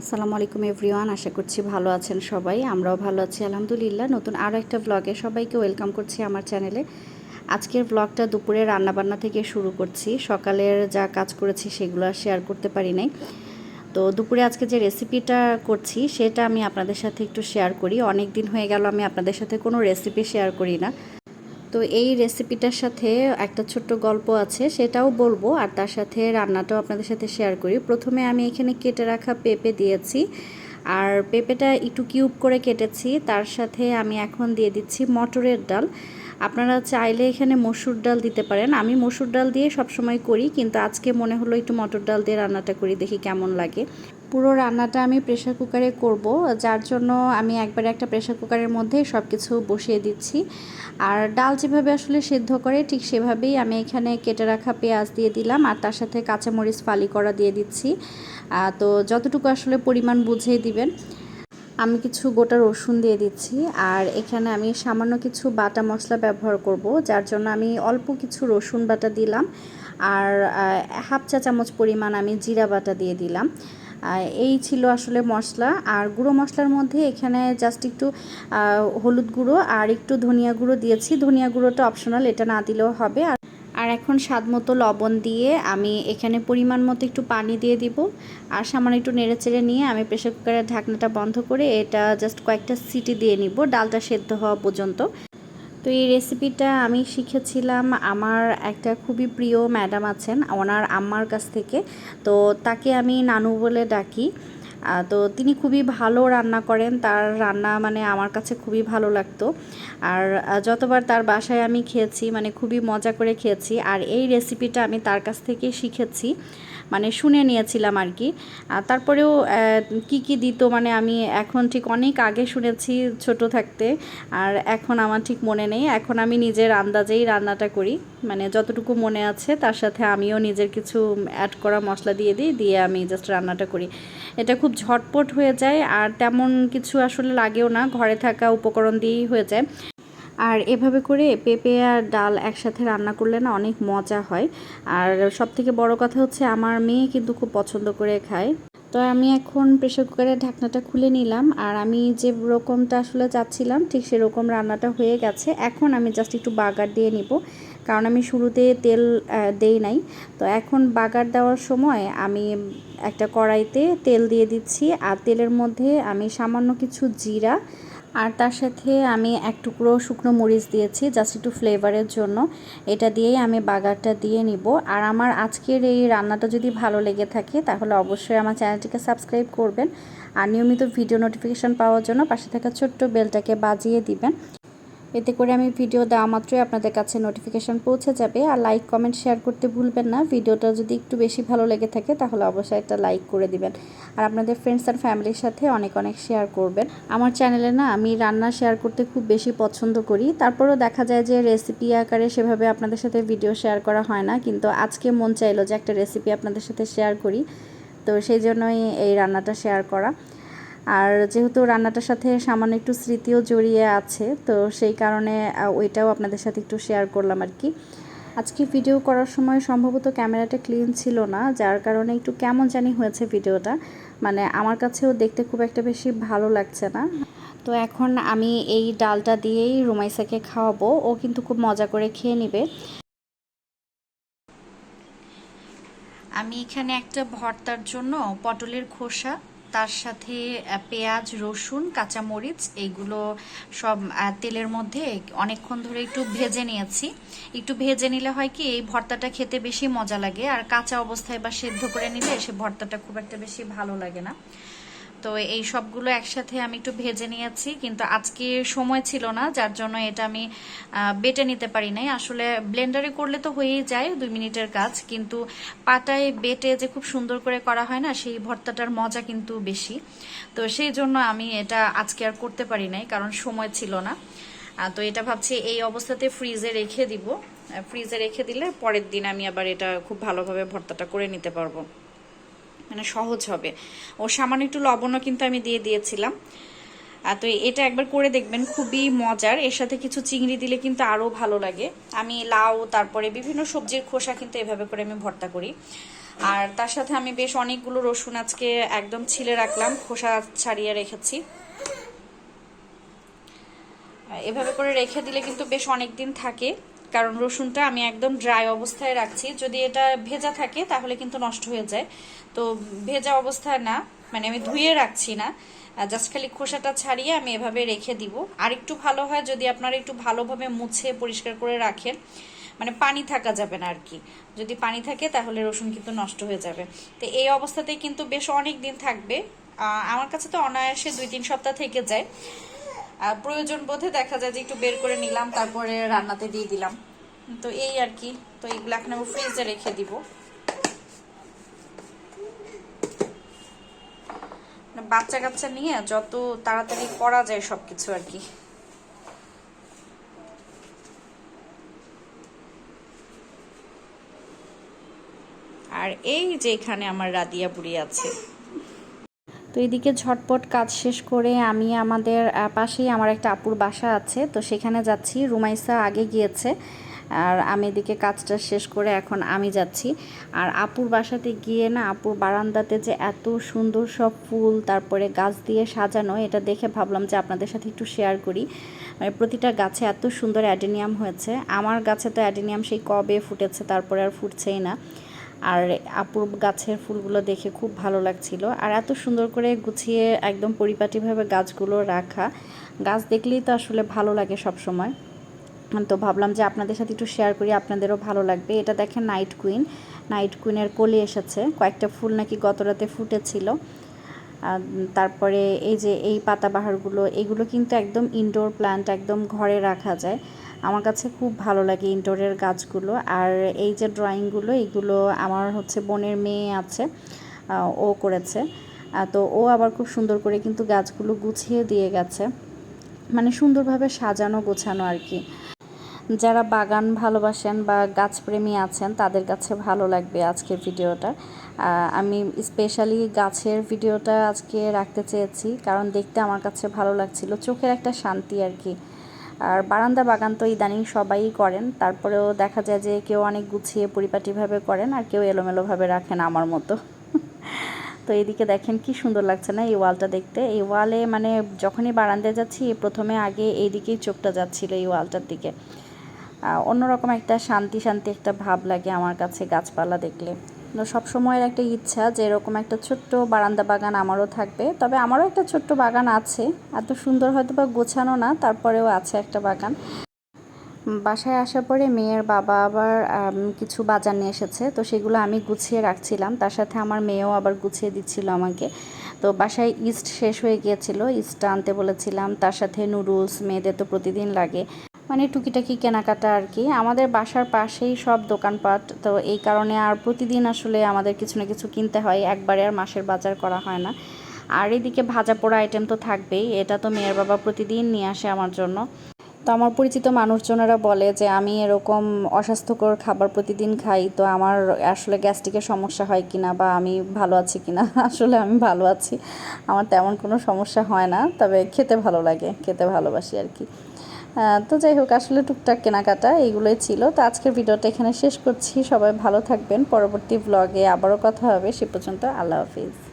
আসসালামু আলাইকুম এভরিওয়ান, আশা করছি ভালো আছেন সবাই। আমরাও ভালো আছি, আলহামদুলিল্লাহ। নতুন আরও একটা ব্লগে সবাইকে ওয়েলকাম করছি আমার চ্যানেলে আজকের ব্লগটা দুপুরে রান্নাবান্না থেকে শুরু করছি। সকালের যা কাজ করেছি সেগুলো শেয়ার করতে পারি নাই। তো দুপুরে আজকে যে রেসিপিটা করছি, সেটা আমি আপনাদের সাথে একটু শেয়ার করি। অনেক দিন হয়ে গেল, আমি আপনাদের সাথে কোনো রেসিপি শেয়ার করি না। তো এই রেসিপিটার সাথে একটা ছোট্ট গল্প আছে, সেটাও বলব। আর তার সাথে রান্নাটাও আপনাদের সাথে শেয়ার করি। প্রথমে আমি এখানে কেটে রাখা পেঁপে দিয়েছি। আর পেঁপেটা একটু কিউব করে কেটেছি। তার সাথে আমি এখন দিয়ে দিচ্ছি মটরের ডাল। আপনারা চাইলে এখানে মসুর ডাল দিতে পারেন। আমি মসুর ডাল দিয়ে সবসময় করি, কিন্তু আজকে মনে হলো একটু মটর ডাল দিয়ে রান্নাটা করি, দেখি কেমন লাগে। পুরো রান্নাটা আমি প্রেশার কুকারে করব, যার জন্য আমি একবারে একটা প্রেশার কুকারের মধ্যে সব কিছু বসিয়ে দিচ্ছি। আর ডাল যেভাবে আসলে সেদ্ধ করে, ঠিক সেভাবেই আমি এখানে কেটে রাখা পেঁয়াজ দিয়ে দিলাম, আর তার সাথে কাঁচামরিচ ফালি করা দিয়ে দিচ্ছি। তো যতটুকু আসলে পরিমাণ বুঝিয়ে দিবেন, আমি কিছু গোটা রসুন দিয়ে দিচ্ছি। আর এখানে আমি সামান্য কিছু বাটা মশলা ব্যবহার করব, যার জন্য আমি অল্প কিছু রসুন বাটা দিলাম। আর হাফ চা চামচ পরিমাণ আমি জিরা বাটা দিয়ে দিলাম। এই ছিল আসলে মশলা। আর গুঁড়ো মশলার মধ্যে এখানে জাস্ট একটু হলুদ গুঁড়ো আর একটু ধনিয়া গুঁড়ো দিয়েছি। ধনিয়া গুঁড়োটা অপশনাল এটা না দিলেও হবে। আর আর এখন স্বাদ মতো লবণ দিয়ে আমি এখানে পরিমাণ মতো একটু পানি দিয়ে দিব। আর সামান্য একটু নেড়ে চেড়ে নিয়ে আমি প্রেশার কুকারের ঢাকনাটা বন্ধ করে এটা জাস্ট কয়েকটা সিটি দিয়ে নিব। ডালটা সেদ্ধ হওয়া পর্যন্ত। তো এই রেসিপিটা আমি শিখেছিলাম। আমার একটা খুবই প্রিয় ম্যাডাম আছেন, ওনার আম্মার কাছ থেকে। তো তাকে আমি নানু বলে ডাকি। তো তিনি খুবই ভালো রান্না করেন। তার রান্না মানে আমার কাছে খুবই ভালো লাগতো। আর যতবার তার বাসায় আমি খেয়েছি মানে খুবই মজা করে খেয়েছি। আর এই রেসিপিটা আমি তার কাছ থেকে শিখেছি মানে শুনে নিয়েছিলাম আর কি। তারপরেও কি কি দিত মানে আমি এখন ঠিক অনেক আগে শুনেছি ছোট থাকতে। আর এখন আমার ঠিক মনে নেই। এখন আমি নিজের আন্দাজেই রান্নাটা করি। মানে যতটুকু মনে আছে, তার সাথে আমিও নিজের কিছু অ্যাড করা মশলা দিয়ে দিই, দিয়ে আমি জাস্ট রান্নাটা করি। এটা খুব ঝটপট হয়ে যায় আর তেমন কিছু আসলে লাগেও না। ঘরে থাকা উপকরণ দিয়েই হয়ে যায়। আর এভাবে করে পেঁপে আর ডাল একসাথে রান্না করলে না অনেক মজা হয়। আর সব থেকে বড় কথা হচ্ছে আমার মেয়ে কিন্তু খুব পছন্দ করে খায়। তো আমি এখন প্রেশার কুকারের ঢাকনাটা খুলে নিলাম আর আমি যে রকমটা আসলে চাচ্ছিলাম ঠিক সেরকম রান্নাটা হয়ে গেছে। এখন আমি জাস্ট একটু বাগার দিয়ে নিব। কারণ আমি শুরুতে তেল দেই নাই। তো এখন বাগার দেওয়ার সময় আমি একটা কড়াইতে তেল দিয়ে দিচ্ছি আর তেলের মধ্যে আমি সামান্য কিছু জিরা আর তার সাথে আমি এক টুকরো শুকনো মরিচ দিয়েছি জাস্ট একটু ফ্লেভারের জন্য। এটা দিয়েই আমি বাগারটা দিয়ে নিব। আর আমার আজকের এই রান্নাটা যদি ভালো লেগে থাকে তাহলে অবশ্যই আমার চ্যানেলটিকে সাবস্ক্রাইব করবেন। আর নিয়মিত ভিডিও নোটিফিকেশান পাওয়ার জন্য পাশে থাকা ছোট্ট বেলটাকে বাজিয়ে দিবেন। এতে করে আমি ভিডিও দেওয়া মাত্রই আপনাদের কাছে নোটিফিকেশান পৌঁছে যাবে। আর লাইক কমেন্ট শেয়ার করতে ভুলবেন না। ভিডিওটা যদি একটু বেশি ভালো লেগে থাকে, তাহলে অবশ্যই একটা লাইক করে দিবেন। আর আপনাদের ফ্রেন্ডস অ্যান্ড ফ্যামিলির সাথে অনেক অনেক শেয়ার করবেন। আমার চ্যানেলে না আমি রান্না শেয়ার করতে খুব বেশি পছন্দ করি। তারপরেও দেখা যায় যে রেসিপি আকারে সেভাবে আপনাদের সাথে ভিডিও শেয়ার করা হয় না। কিন্তু আজকে মন চাইলো যে একটা রেসিপি আপনাদের সাথে শেয়ার করি। তো সেই জন্যই এই রান্নাটা শেয়ার করা। আর যেহেতু রান্নাটার সাথে সামান্য একটু স্মৃতিও জড়িয়ে আছে, তো সেই কারণে ওইটাও আপনাদের সাথে একটু শেয়ার করলাম আর কি। আজকে ভিডিও করার সময় সম্ভবত ক্যামেরাটা ক্লিন ছিল না, যার কারণে একটু কেমন জানি হয়েছে ভিডিওটা মানে আমার কাছেও দেখতে খুব একটা বেশি ভালো লাগছে না। তো এখন আমি এই ডালটা দিয়েই রুমাইসাকে খাওয়াবো, ও কিন্তু খুব মজা করে খেয়ে নিবে। আমি এখানে একটা ভর্তার জন্য পটলের খোসা তার সাথে পেঁয়াজ, রসুন, কাঁচামরিচ এইগুলো সব তেলের মধ্যে অনেকক্ষণ ধরে একটু ভেজে নিয়েছি। একটু ভেজে নিলে হয় কি, এই ভর্তাটা খেতে বেশি মজা লাগে। আর কাঁচা অবস্থায় বা সেদ্ধ করে নিলে সে ভর্তাটা খুব একটা বেশি ভালো লাগে না। তো এই সবগুলো একসাথে আমি একটু ভেজে নিয়েছি, কিন্তু আজকে সময় ছিল না, যার জন্য এটা আমি বেটে নিতে পারি নাই। আসলে ব্লেন্ডারে করলে তো হয়েই যায় দুই মিনিটের কাজ, কিন্তু পাটায় বেটে যে খুব সুন্দর করে করা হয় না, সেই ভর্তাটার মজা কিন্তু বেশি। তো সেই জন্য আমি এটা আজকে আর করতে পারি নাই, কারণ সময় ছিল না। তো এটা ভাবছি এই অবস্থাতে ফ্রিজে রেখে দিব। ফ্রিজে রেখে দিলে পরের দিন আমি আবার এটা খুব ভালোভাবে ভর্তাটা করে নিতে পারব। মানে সহজ হবে। ও সামান্য একটু লবণও কিন্তু আমি দিয়ে দিয়েছিলাম। তো এটা একবার করে দেখবেন, খুবই মজার। এর সাথে কিছু চিংড়ি দিলে কিন্তু আরও ভালো লাগে। আমি লাউ, তারপরে বিভিন্ন সবজির খোসা কিন্তু এভাবে করে আমি ভর্তা করি। আর তার সাথে আমি বেশ অনেকগুলো রসুন আজকে একদম ছিলে রাখলাম, খোসা ছাড়িয়ে রেখেছি। এভাবে করে রেখে দিলে কিন্তু বেশ অনেক দিন থাকে। কারণ রসুনটা আমি একদম ড্রাই অবস্থায় রাখছি। যদি এটা ভেজা থাকে, তাহলে কিন্তু নষ্ট হয়ে যায়। তো ভেজা অবস্থায় না মানে আমি ধুয়ে রাখছি না। জাস্ট খালি খোসাটা ছাড়িয়ে আমি এভাবে রেখে দিব। আর একটু ভালো হয় যদি আপনারা একটু ভালোভাবে মুছে পরিষ্কার করে রাখেন। মানে পানি থাকা যাবে না আর কি যদি পানি থাকে, তাহলে রসুন কিন্তু নষ্ট হয়ে যাবে। তো এই অবস্থাতেই কিন্তু বেশ অনেক দিন থাকবে আমার কাছে তো অনায়াসে দুই তিন সপ্তাহ থেকে যায়। প্রয়োজন বোধে দেখা যায় যে একটু বের করে নিলাম, তারপরে রান্নাতে দিয়ে দিলাম। তো এই আর কি। তো এইগুলো এখন আমি ফ্রিজে রেখে দিব। বাচ্চা কাচ্চা নিয়ে যত তাড়াতাড়ি করা যায় সবকিছু আর কি। আর এই যে এখানে আমার রাদিয়া বুড়ি আছে। তো এদিকে ঝটপট কাজ শেষ করে আমি আমাদের পাশেই আমার একটা আপুর বাসা আছে, তো সেখানে যাচ্ছি। রুমাইসা আগে গিয়েছে, আর আমি এদিকে কাজটা শেষ করে এখন আমি যাচ্ছি। আর আপুর বাসাতে গিয়ে না, আপুর বারান্দাতে যে এত সুন্দর সব ফুল, তারপরে গাছ দিয়ে সাজানো, এটা দেখে ভাবলাম যে আপনাদের সাথে একটু শেয়ার করি। মানে প্রতিটা গাছে এত সুন্দর অ্যাডেনিয়াম হয়েছে। আমার গাছে তো অ্যাডেনিয়াম সেই কবে ফুটেছে, তারপরে আর ফুটছেই না। আর আপুর গাছের ফুলগুলো দেখে খুব ভালো লাগছিল। আর এত সুন্দর করে গুছিয়ে একদম পরিপাটিভাবে গাছগুলো রাখা। গাছ দেখলেই তো আসলে ভালো লাগে সব সময় তো ভাবলাম যে আপনাদের সাথে একটু শেয়ার করি, আপনাদেরও ভালো লাগবে। এটা দেখেন নাইট কুইন নাইট কুইনের কলি এসেছে। কয়েকটা ফুল নাকি গত রাতে ফুটেছিল। তারপরে এই যে এই পাতাবাহারগুলো, এগুলো কিন্তু একদম ইনডোর প্ল্যান্ট একদম ঘরে রাখা যায়। আমার কাছে খুব ভালো লাগে ইনডোরের গাছগুলো। আর এই যে ড্রয়িংগুলো এগুলো আমার হচ্ছে বোনের মেয়ে আছে ও করেছে। তো ও আবার খুব সুন্দর করে কিন্তু গাছগুলো গুছিয়ে দিয়ে গেছে। মানে সুন্দরভাবে সাজানো গোছানো আর কি। যারা বাগান ভালোবাসেন বা গাছপ্রেমী আছেন, তাদের কাছে ভালো লাগবে আজকের ভিডিওটা। আমি স্পেশালি গাছের ভিডিওটা আজকে রাখতে চেয়েছি, কারণ দেখতে আমার কাছে ভালো লাগছিল, চোখের একটা শান্তি আর কি। আর বারান্দা বাগান তো ইদানিং সবাই করেন, তারপরেও দেখা যায় যে কেউ অনেক গুছিয়ে পরিপাটিভাবে করেন আর কেউ এলোমেলোভাবে রাখেন আমার মতো। তো এদিকে দেখেন কি সুন্দর লাগছে না এই ওয়ালটা দেখতে। এই ওয়ালে মানে যখনই বারান্দায় যাচ্ছি, প্রথমে আগে এইদিকেই চোখটা যাচ্ছিল এই ওয়ালটার দিকে। অন্যরকম একটা শান্তি শান্তি একটা ভাব লাগে আমার কাছে গাছপালা দেখলে। সব সময়ের একটা ইচ্ছা যে এরকম একটা ছোট্ট বারান্দা বাগান আমারও থাকবে। তবে আমারও একটা ছোট্ট বাগান আছে। এত সুন্দর হয়তো বা গোছানো না, তারপরেও আছে একটা বাগান। বাসায় আসার পরে মেয়ের বাবা আবার কিছু বাজার নিয়ে এসেছে। তো সেগুলো আমি গুছিয়ে রাখছিলাম। তার সাথে আমার মেয়েও আবার গুছিয়ে দিচ্ছিল আমাকে। তো বাসায় ইস্ট শেষ হয়ে গিয়েছিল। ইস্টটা আনতে বলেছিলাম। তার সাথে নুডলস মেয়েদের তো প্রতিদিন লাগে। মানে টুকিটাকি কেনাকাটা আর কি। আমাদের বাসার পাশেই সব দোকানপাট, তো এই কারণে আর প্রতিদিন আসলে আমাদের কিছু না কিছু কিনতে হয়, একবারে আর মাসের বাজার করা হয় না। আর এদিকে ভাজা পোড়া আইটেম তো থাকবেই, এটা তো মেয়ের বাবা প্রতিদিন নিয়ে আসে আমার জন্য। তো আমার পরিচিত মানুষজনেরা বলে যে, আমি এরকম অস্বাস্থ্যকর খাবার প্রতিদিন খাই, তো আমার আসলে গ্যাস্ট্রিকের সমস্যা হয় কিনা বা আমি ভালো আছি কিনা? আসলে আমি ভালো আছি, আমার তেমন কোনো সমস্যা হয় না, তবে খেতে ভালো লাগে, খেতে ভালোবাসি আর কি। তো যাই হোক, আসলে টুকটাক কেনাকাটা এইগুলোই ছিল। তো আজকের ভিডিওটা এখানে শেষ করছি। সবাই ভালো থাকবেন। পরবর্তী ব্লগে আবারও কথা হবে। সে পর্যন্ত আল্লাহ হাফিজ।